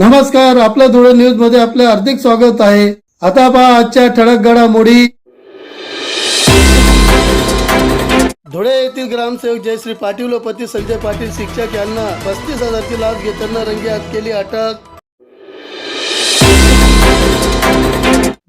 नमस्कार आपल्या धुळे न्यूजमध्ये आपले हार्दिक स्वागत आहे. आता पहा आजच्या ठळक घडामोडी. धुळे येथील ग्रामसेवक जयश्री पाटील व पती संजय पाटील शिक्षक यांना पस्तीस हजारची लाच घेताना रंगे हात केली अटक.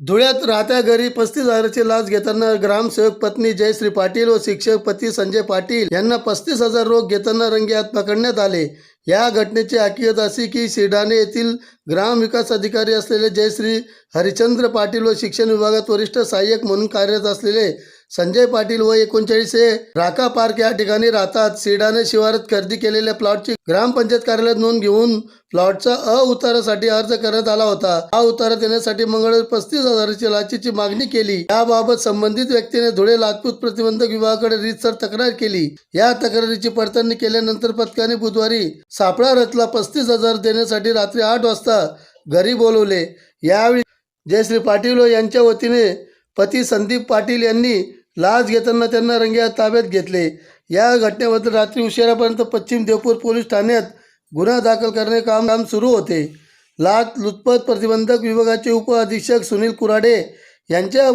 धुळ्यात राहत्या घरी पस्तीस हजाराची लाच घेताना ग्रामसेवक पत्नी जयश्री पाटील व शिक्षक पती संजय पाटील यांना पस्तीस हजार रोख घेताना रंगे हात पकडण्यात आले. या घटनेची हकीकत अशी की शिडाणे येथील ग्रामविकास अधिकारी असलेले जयश्री हरिचंद्र पाटील व शिक्षण विभागात वरिष्ठ सहाय्यक म्हणून कार्यरत असलेले संजय पाटील व एकोणचाळीस हे राका पार्क या ठिकाणी राहतात. सीडाने शिवारात खरेदी केलेल्या प्लॉटची ग्रामपंचायत कार्यालयात नोंद घेऊन प्लॉटचा अ उतारासाठी अर्ज करण्यात आला होता. हा उतारा देण्यासाठी मंगळवारी पस्तीस हजाराची लाचीची मागणी केली. याबाबत संबंधित व्यक्तीने धुळे लाचलूच प्रतिबंधक विभागाकडे रीतसर तक्रार केली. या तक्रारीची पडताळणी केल्यानंतर पथकाने बुधवारी सापळा रथला पस्तीस हजार देण्यासाठी रात्री आठ वाजता घरी बोलवले. यावेळी जयश्री पाटील यांच्या वतीने पती संदीप पाटील यांनी लाच घेताना त्यांना रंग्या ताब्यात घेतले. या घटनेबद्दल रात्री उशिरापर्यंत पश्चिम देवपूर पोलीस ठाण्यात गुन्हा दाखल करणे काम काम सुरू होते. लाच लुचपत प्रतिबंधक विभागाचे उपअधीक्षक सुनील कुराडे यांच्या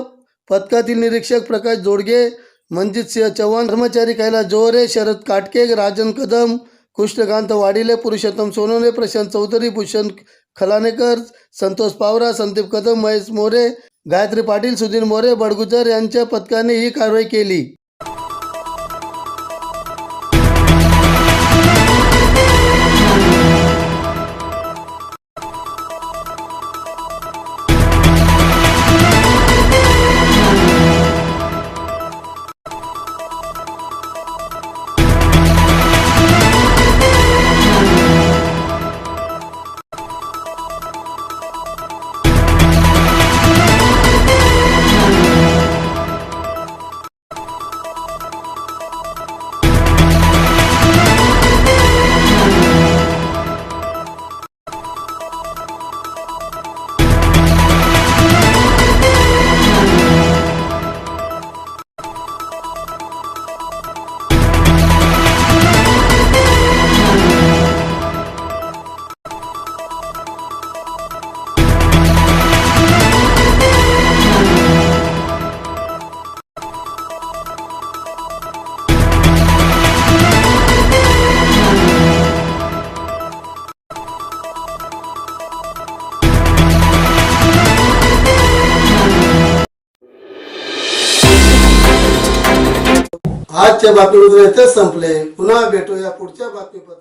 पथकातील निरीक्षक प्रकाश जोडगे मंजित सिंह चव्हाण कर्मचारी कैलास जोहरे शरद काटके राजन कदम कृष्णकांत वाडिले पुरुषोत्तम सोनवणे प्रशांत चौधरी भूषण खलानेकर संतोष पावरा संदीप कदम महेश मोरे गायत्री पाटील सुधीर मोरे बडगुजर यांच्या पथकाने ही कारवाई केली. आजच्या बातमीमध्ये संपले. पुन्हा भेटूया पुढच्या बातमीपत्र